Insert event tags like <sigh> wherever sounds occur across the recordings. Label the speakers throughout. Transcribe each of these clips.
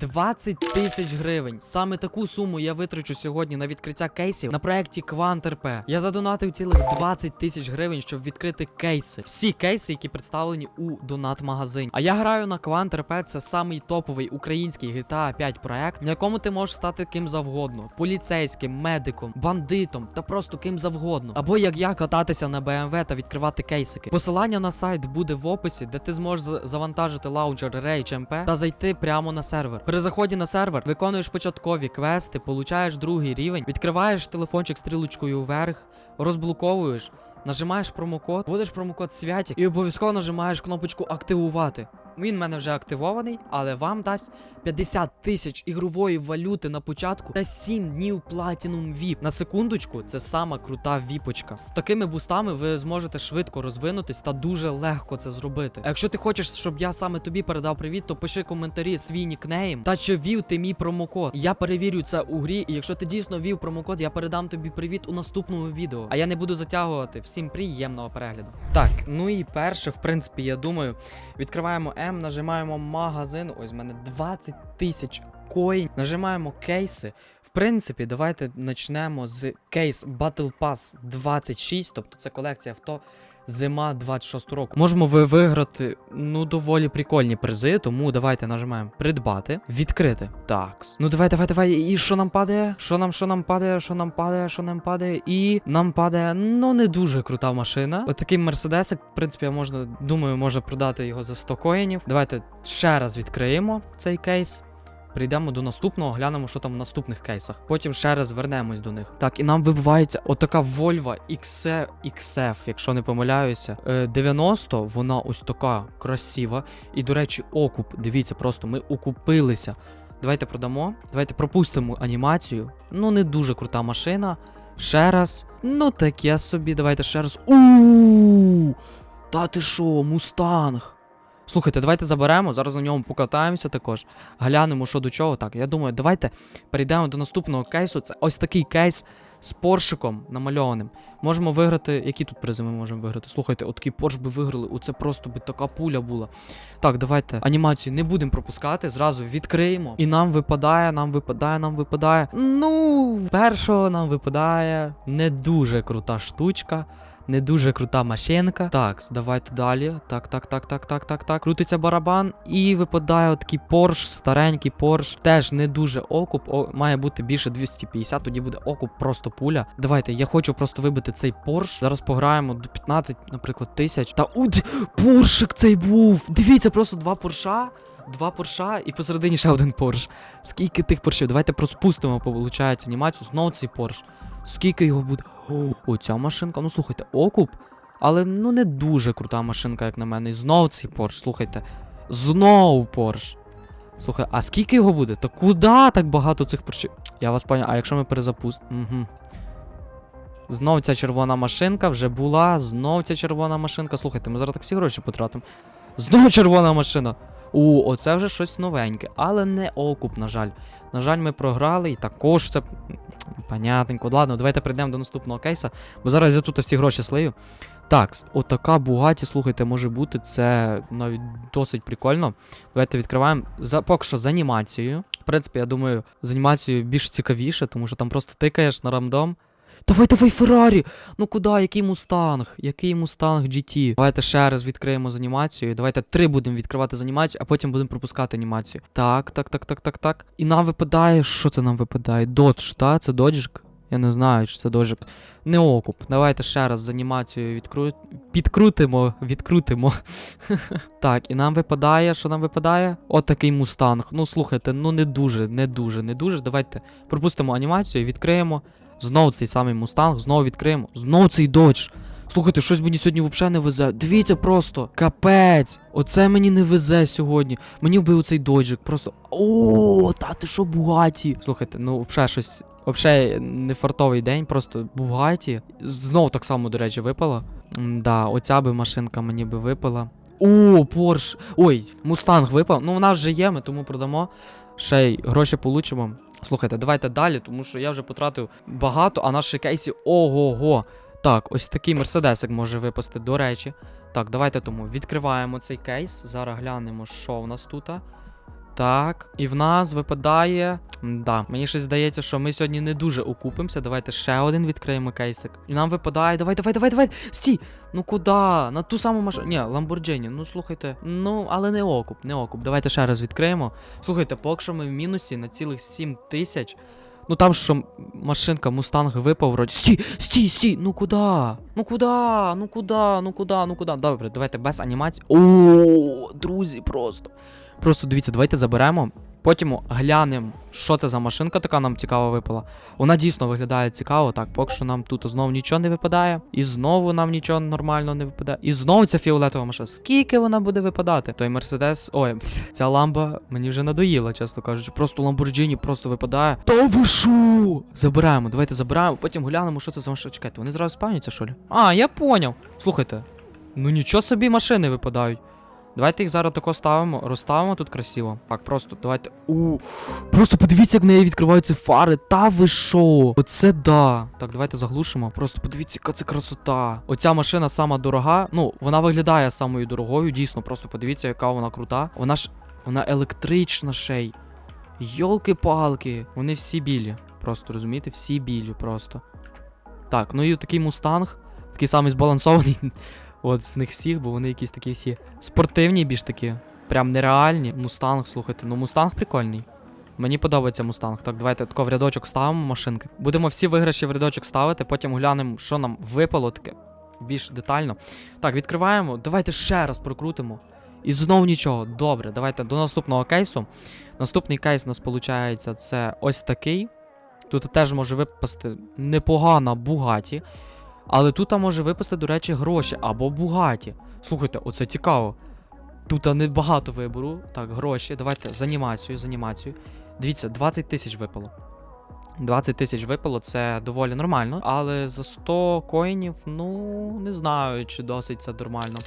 Speaker 1: 20 тисяч гривень. Саме таку суму я витрачу сьогодні на відкриття кейсів на проєкті QuantRP. Я задонатив цілих 20 тисяч гривень, щоб відкрити кейси. Всі кейси, які представлені у донат-магазині. А я граю на QuantRP, це самий топовий український GTA 5 проект, на якому ти можеш стати ким завгодно: поліцейським, медиком, бандитом та просто ким завгодно. Або як я кататися на BMW та відкривати кейсики. Посилання на сайт буде в описі, де ти зможеш завантажити лаунчер Rage MP та зайти прямо на сервер. При заході на сервер виконуєш початкові квести, получаєш другий рівень, відкриваєш телефончик стрілочкою вверх, розблоковуєш. Нажимаєш промокод, вводиш промокод Святік і обов'язково нажимаєш кнопочку активувати. Він в мене вже активований, але вам дасть 50 тисяч ігрової валюти на початку та 7 днів Platinum VIP. На секундочку, це сама крута віпочка. З такими бустами ви зможете швидко розвинутись та дуже легко це зробити. А якщо ти хочеш, щоб я саме тобі передав привіт, то пиши коментарі свій нікнейм та чи ввів ти мій промокод. Я перевірю це у грі, і якщо ти дійсно ввів промокод, я передам тобі привіт у наступному відео. А я не буду затягувати. Всім приємного перегляду. Так, ну і перше, в принципі, я думаю, відкриваємо М, нажимаємо магазин. Ось в мене 20 тисяч коїн. Нажимаємо кейси. В принципі, давайте почнемо з кейс Battle Pass 26, тобто це колекція авто. Зима 26 року. Можемо ви виграти ну доволі прикольні призи, тому давайте нажимаємо придбати, відкрити. Такс. Ну давай, давай, давай. І що нам падає? Що нам, що нам падає? Що нам падає? Що нам падає? І нам падає ну не дуже крута машина. Отакий мерседесик, в принципі, можна, думаю, можна продати його за 100 коїнів. Давайте ще раз відкриємо цей кейс. Прийдемо до наступного, глянемо, що там в наступних кейсах. Потім ще раз вернемось до них. Так, і нам вибивається отака Volvo XF, XF, якщо не помиляюся. Е, 90, вона ось така красива. І, до речі, окуп. Дивіться, просто ми окупилися. Давайте продамо. Давайте пропустимо анімацію. Ну, не дуже крута машина. Ще раз. Ну, таке собі. Давайте ще раз. у Та ти що, мустанг? Слухайте, давайте заберемо, зараз на ньому покатаємося також. Глянемо, що до чого. Так, я думаю, давайте перейдемо до наступного кейсу. Це ось такий кейс з поршиком намальованим. Можемо виграти. Які тут призи ми можемо виграти? Слухайте, от такий порш би виграли. Оце просто би така пуля була. Так, давайте анімацію не будемо пропускати, зразу відкриємо. І нам випадає, нам випадає, нам випадає. Ну, першого нам випадає не дуже крута штучка. Не дуже крута машинка. Так, давайте далі. Так, так, так, так, так, так, так. Крутиться барабан і випадає такий Порш, старенький Порш. Теж не дуже окуп. О, має бути більше 250, тоді буде окуп, просто пуля. Давайте, я хочу просто вибити цей Порш. Зараз пограємо до 15, наприклад, тисяч. Та уд, Поршик цей був! Дивіться, просто два Порша. Два порша і посередині ще один порш. Скільки тих поршів? Давайте проспустимо, виходить, анімацію. Знову цей порш. Скільки його буде? Оця машинка. Ну слухайте, окуп. Але ну не дуже крута машинка, як на мене. І знов цей порш, слухайте. Знов порш. Слухай, а скільки його буде? Та куди так багато цих поршів? Я вас поняв, а якщо ми перезапустимо? Угу. Знов ця червона машинка вже була. Знов ця червона машинка. Слухайте, ми зараз так всі гроші потратимо. Знов червона машина. У, оце вже щось новеньке, але не окуп, на жаль. На жаль, ми програли і також це. Понятненько. Ладно, давайте прийдемо до наступного кейса, бо зараз я тут всі гроші слию. Так, отака Бугаті, слухайте, може бути. Це навіть досить прикольно. Давайте відкриваємо за поки що з анімацією. В принципі, я думаю, з анімацією більш цікавіше, тому що там просто тикаєш на рандом. Давай, давай, Феррарі! Ну куди? Який мустанг? Який мустанг GT? Давайте ще раз відкриємо з анімацією. Давайте три будемо відкривати з анімацією, а потім будемо пропускати анімацію. Так, так, так, так, так, так. І нам випадає. Що це нам випадає? Додж, та? Це доджик? Я не знаю, чи це доджик. Не окуп. Давайте ще раз з анімацією відкру... підкрутимо, відкрутимо. <laughs> так, і нам випадає, що нам випадає? От такий мустанг. Ну слухайте, ну не дуже, не дуже, не дуже. Давайте пропустимо анімацію, відкриємо. Знову цей самий мустанг, знову відкриємо. Знову цей додж. Слухайте, щось мені сьогодні взагалі не везе. Дивіться просто. Капець. Оце мені не везе сьогодні. Мені вбив цей доджик. Просто. О, та ти що бугаті. Слухайте, ну взагалі щось. Взагалі не фартовий день, просто бугаті. Знову так само, до речі, випала. Да, оця би машинка мені би випала. О, Порш. Ой, мустанг випав. Ну, вона вже є, ми тому продамо. Ще й гроші получимо. Слухайте, давайте далі, тому що я вже потратив багато, а наші кейсі ого-го. Так, ось такий мерседесик може випасти, до речі. Так, давайте тому відкриваємо цей кейс. Зараз глянемо, що в нас тут. Так. І в нас випадає. Да, мені щось здається, що ми сьогодні не дуже окупимося. Давайте ще один відкриємо кейсик. І нам випадає. Давай, давай, давай, давай. Стій! Ну куди? На ту саму машину. Ні, Lamborghini, ну слухайте. Ну, але не окуп, не окуп. Давайте ще раз відкриємо. Слухайте, поки що ми в мінусі на цілих 7 тисяч. Ну там що машинка Мустанг випав вроді. Стій, стій, стій, ну куди? Ну куди? Ну куди? Ну куди? Ну куди? Добре, давайте без анімації. О, друзі, просто. Просто дивіться, давайте заберемо. Потім глянемо, що це за машинка така нам цікава випала. Вона дійсно виглядає цікаво. Так, поки що нам тут знову нічого не випадає. І знову нам нічого нормально не випадає. І знову ця фіолетова машина. Скільки вона буде випадати? Той Мерседес. Ой, ця ламба мені вже надоїла, чесно кажучи. Просто Ламборджині просто випадає. Та ви шо? Забираємо, давайте забираємо, потім глянемо, що це за машина. Чекайте, вони зразу спавняться, що ли? А, я поняв. Слухайте. Ну нічого собі машини випадають. Давайте їх зараз тако ставимо, розставимо тут красиво. Так, просто давайте. У, просто подивіться, як неї відкриваються фари. Та ви шо? Оце да. Так, давайте заглушимо. Просто подивіться, яка це красота. Оця машина сама дорога. Ну, вона виглядає самою дорогою, дійсно. Просто подивіться, яка вона крута. Вона ж вона електрична ще й. Йолки-палки. Вони всі білі. Просто розумієте, всі білі просто. Так, ну і такий мустанг, такий самий збалансований. От з них всіх, бо вони якісь такі всі спортивні, більш такі. Прям нереальні. Мустанг, слухайте, ну мустанг прикольний. Мені подобається мустанг. Так, давайте тако в рядочок ставимо машинки. Будемо всі виграші в рядочок ставити, потім глянемо, що нам випало таке більш детально. Так, відкриваємо. Давайте ще раз прокрутимо. І знову нічого. Добре, давайте до наступного кейсу. Наступний кейс у нас виходить, це ось такий. Тут теж може випасти непогана Бугаті. Але тут може випасти, до речі, гроші або Бугаті. Слухайте, оце цікаво. Тут небагато вибору. Так, гроші. Давайте з анімацією, з анімацією. Дивіться, 20 тисяч випало. 20 тисяч випало, це доволі нормально. Але за 100 коїнів, ну, не знаю, чи досить це нормально.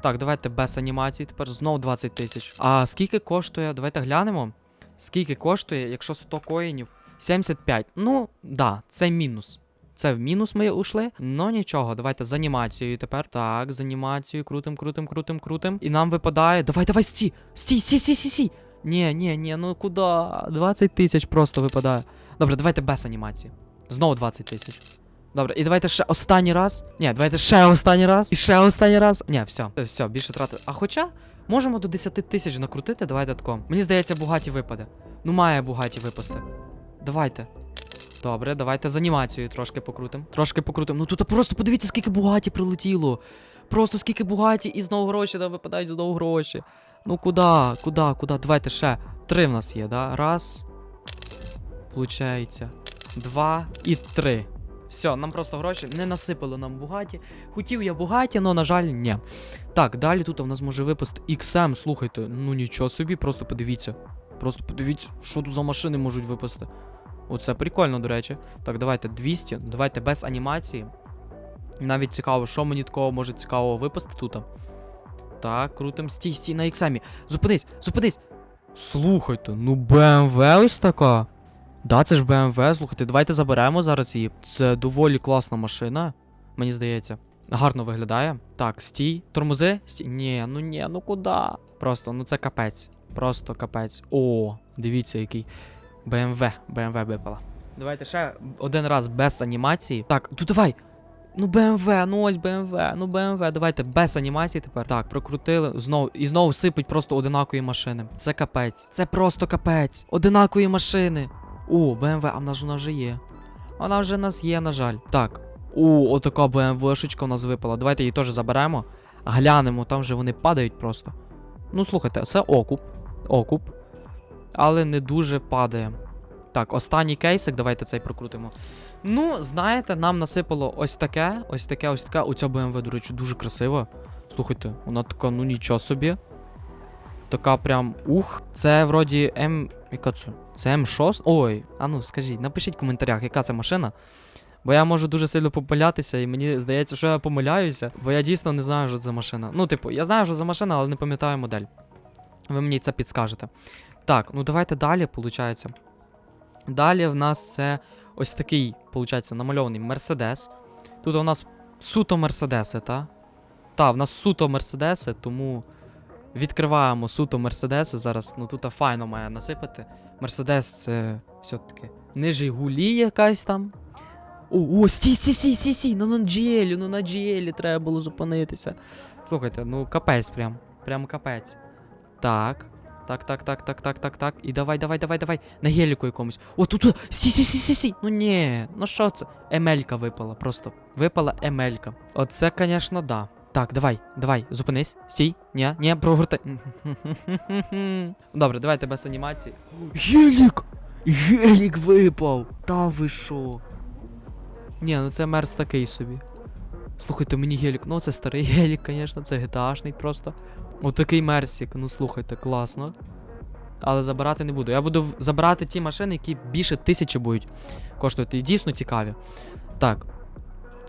Speaker 1: Так, давайте без анімації. Тепер знов 20 тисяч. А скільки коштує? Давайте глянемо. Скільки коштує, якщо 100 коїнів? 75. Ну, да, це мінус. Це в мінус ми ушли. Ну нічого, давайте з анімацією тепер. Так, з анімацією. Крутим, крутим, крутим, крутим. І нам випадає. Давай, давай, стій! Стій, стій, стій, стій, стій! Ні, ні, ні, ну куди? 20 тисяч просто випадає. Добре, давайте без анімації. Знову 20 тисяч. Добре, і давайте ще останній раз. Ні, давайте ще останній раз. І ще останній раз. Ні, все, все, більше трати. А хоча, можемо до 10 тисяч накрутити, давайте тако. Мені здається, Бугаті випаде. Ну, має Бугаті випасти. Давайте. Добре, давайте з анімацією трошки покрутим. Трошки покрутим. Ну тут просто подивіться, скільки Бугаті прилетіло. Просто скільки Бугаті і знову гроші, да, випадають знову гроші. Ну куди, куди, куди? Давайте ще. Три в нас є, да? Раз. Получається. Два і три. Все, нам просто гроші не насипало нам Бугаті. Хотів я Бугаті, але, на жаль, ні. Так, далі тут у нас може випасти XM, слухайте, ну нічого собі, просто подивіться. Просто подивіться, що тут за машини можуть випасти. Оце прикольно, до речі. Так, давайте 200, давайте без анімації. Навіть цікаво, що мені такого може цікавого випасти тут. Так, крутим. Стій, стій на іксамі. Зупинись, зупинись. Слухайте, ну BMW ось така. Да, це ж BMW, слухайте, давайте заберемо зараз її. Це доволі класна машина, мені здається. Гарно виглядає. Так, стій. Тормози? Стій. Ні, ну ні, ну куди? Просто, ну це капець. Просто капець. О, дивіться, який. BMW, BMW випала. Давайте ще один раз без анімації. Так, ну давай. Ну BMW, ну ось BMW, ну BMW, давайте без анімації тепер. Так, прокрутили. Знову і знову сипуть просто одинакові машини. Це капець. Це просто капець. Одинакові машини. О, BMW, а в нас вона вже є. Вона вже в нас є, на жаль. Так. О, отака BMW-шечка у нас випала. Давайте її теж заберемо. Глянемо, там же вони падають просто. Ну, слухайте, це окуп. Окуп. Але не дуже падає. Так, останній кейсик, давайте цей прокрутимо. Ну, знаєте, нам насипало ось таке, ось таке, ось таке. Оця BMW, до речі, дуже красива. Слухайте, вона така, ну нічого собі. Така прям ух. Це вроді М. Яка це? Це М6? Ой, а ну скажіть, напишіть в коментарях, яка це машина. Бо я можу дуже сильно помилятися, і мені здається, що я помиляюся, бо я дійсно не знаю, що це за машина. Ну, типу, я знаю, що за машина, але не пам'ятаю модель. Ви мені це підскажете. Так, ну давайте далі, виходить. Далі в нас це ось такий, виходить, намальований Мерседес. Тут у нас суто Мерседеси, та? Та, в нас суто Мерседеси, тому Відкриваємо суто Мерседеси. Зараз, ну тут файно має насипати. Мерседес це все-таки. Не Жигулі якась там. О, о, стій, стій, стій, стій, стій, ну на джелі, ну на джелі треба було зупинитися. Слухайте, ну капець прям. Прям капець. Так. Так, так, так, так, так, так, так. І давай, давай, давай, давай. На геліку якомусь. О, тут, тут. Сі, сі, сі, сі, сі. Ну ні, ну що це? Емелька випала, просто. Випала емелька. Оце, звісно, да. Так, давай, давай, зупинись. Стій. Ні, ні, прогортай. Добре, давайте без анімації. Гелік! Гелік випав! Та ви що? Ні, ну це мерз такий собі. Слухайте, мені гелік. Ну це старий гелік, звісно, це GTA-шний просто. Отакий мерсік, ну слухайте, класно. Але забирати не буду. Я буду забирати ті машини, які більше тисячі будуть коштувати. І дійсно цікаві. Так.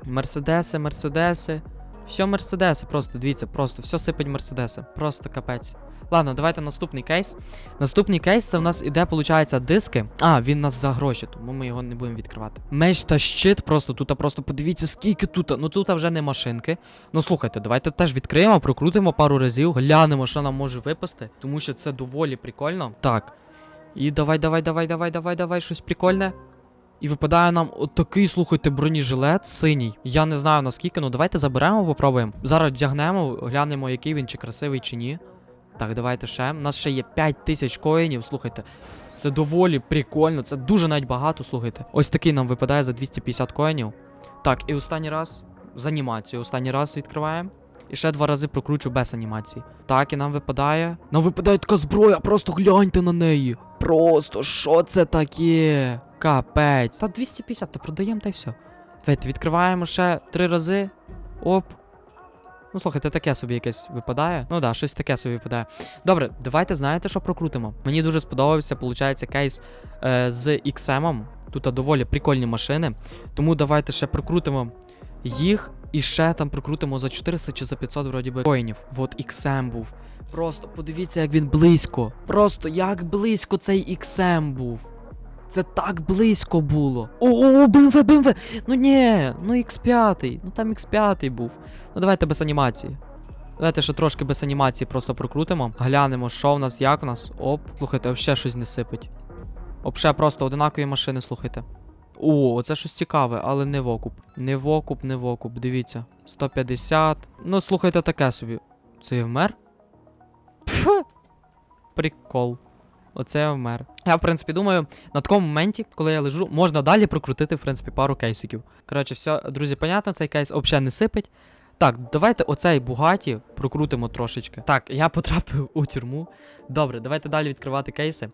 Speaker 1: Мерседеси, мерседеси. Все мерседеси, просто дивіться, просто все сипить мерседеси. Просто капець. Ладно, давайте наступний кейс. Наступний кейс це в нас іде, виходить, диски. А, він нас за гроші, тому ми його не будемо відкривати. Меч та щит, просто тут, просто подивіться, скільки тут. Ну тут вже не машинки. Ну слухайте, давайте теж відкриємо, прокрутимо пару разів, глянемо, що нам може випасти, тому що це доволі прикольно. Так. І давай, давай, давай, давай, давай, давай, щось прикольне. І випадає нам отакий, слухайте, бронежилет синій. Я не знаю наскільки, ну давайте заберемо, попробуємо. Зараз вдягнемо, глянемо, який він, чи красивий, чи ні. Так, давайте ще. У нас ще є 5 тисяч коїнів, слухайте. Це доволі прикольно, це дуже навіть багато, слухайте. Ось такий нам випадає за 250 коїнів. Так, і останній раз з анімацією. Останній раз відкриваємо. І ще два рази прокручу без анімації. Так, і нам випадає. Нам випадає така зброя, просто гляньте на неї. Просто що це таке? Капець. Та 250, та продаємо та й все. Давайте відкриваємо ще три рази. Оп. Ну, слухайте, таке собі якесь випадає. Ну да, щось таке собі випадає. Добре, давайте знаєте, що прокрутимо. Мені дуже сподобався, виходить, кейс е, з XM. Тут доволі прикольні машини. Тому давайте ще прокрутимо їх і ще там прокрутимо за 400 чи за 500 вроді би коїнів. Вот XM був. Просто подивіться, як він близько. Просто як близько цей XM був. Це так близько було. О, БМВ, БМВ! Ну ні, ну X5, ну там X5 був. Ну давайте без анімації. Давайте ще трошки без анімації просто прокрутимо. Глянемо, що в нас, як в нас. Оп, слухайте, вообще щось не сипить. Вообще просто одинакові машини, слухайте. О, оце щось цікаве, але не в окуп. Не в окуп, не в окуп. Дивіться. 150. Ну, слухайте, таке собі. Це я вмер? Пф. Прикол. Оце я вмер. Я, в принципі, думаю, на такому моменті, коли я лежу, можна далі прокрутити, в принципі, пару кейсиків. Коротше, все, друзі, понятно, цей кейс взагалі не сипить. Так, давайте оцей Бугаті прокрутимо трошечки. Так, я потрапив у тюрму. Добре, давайте далі відкривати кейси.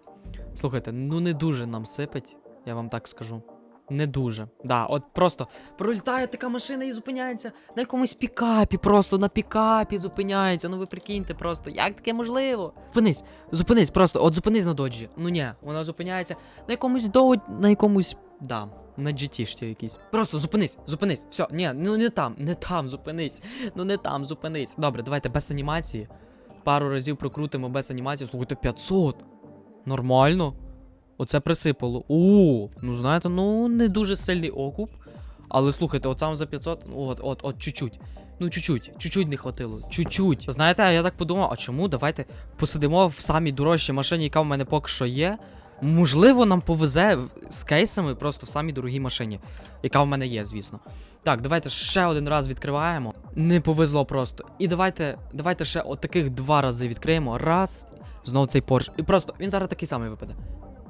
Speaker 1: Слухайте, ну не дуже нам сипить, я вам так скажу. Не дуже. Да, от просто пролітає така машина і зупиняється на якомусь пікапі, просто на пікапі зупиняється. Ну ви прикиньте просто, як таке можливо? Зупинись, зупинись, просто, от зупинись на доджі. Ну ні, вона зупиняється на якомусь до на якомусь. Да, на GT якийсь. Просто зупинись, зупинись. Все, ні, ну не там, не там, зупинись. Ну не там, зупинись. Добре, давайте без анімації. Пару разів прокрутимо без анімації. Слухайте, 500. Нормально. Оце присипало. О, ну знаєте, ну не дуже сильний окуп. Але слухайте, от сам за 500, ну от, от, от чуть-чуть. Ну, чуть-чуть, чуть-чуть не хватило. Чуть-чуть. Знаєте, я так подумав, а чому? Давайте посидимо в самій дорожчій машині, яка в мене поки що є. Можливо, нам повезе з кейсами просто в самій дорогій машині, яка в мене є, звісно. Так, давайте ще один раз відкриваємо. Не повезло просто. І давайте, давайте ще от таких два рази відкриємо. Раз. Знову цей Порш. І просто він зараз такий самий випаде.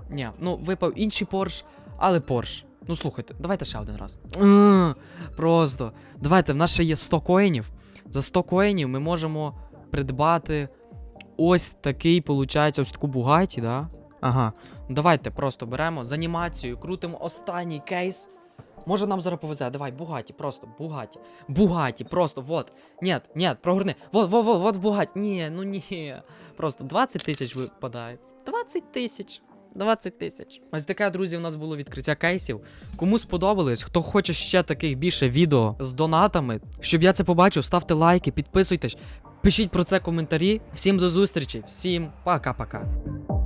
Speaker 1: Ні, ну випав інший Порш, але Порш. Ну слухайте, давайте ще один раз. Просто. Давайте, в нас ще є 100 коїнів. За 100 коїнів ми можемо придбати ось такий, получається, ось таку бугаті, да? Ага. Ну, Давайте просто беремо з анімацією, крутимо останній кейс. Може нам зараз повезе, давай, Бугаті, просто, Бугаті. Бугаті, просто, вот. Нет, нет, прогорни. Вот, вот, вот, вот Бугаті. Ні, ну ні. Просто 20 тисяч випадає. 20 тисяч. 20 тисяч. Ось таке, друзі, у нас було відкриття кейсів. Кому сподобалось, хто хоче ще таких більше відео з донатами, щоб я це побачив, ставте лайки, підписуйтесь, пишіть про це коментарі. Всім до зустрічі, всім пока-пока.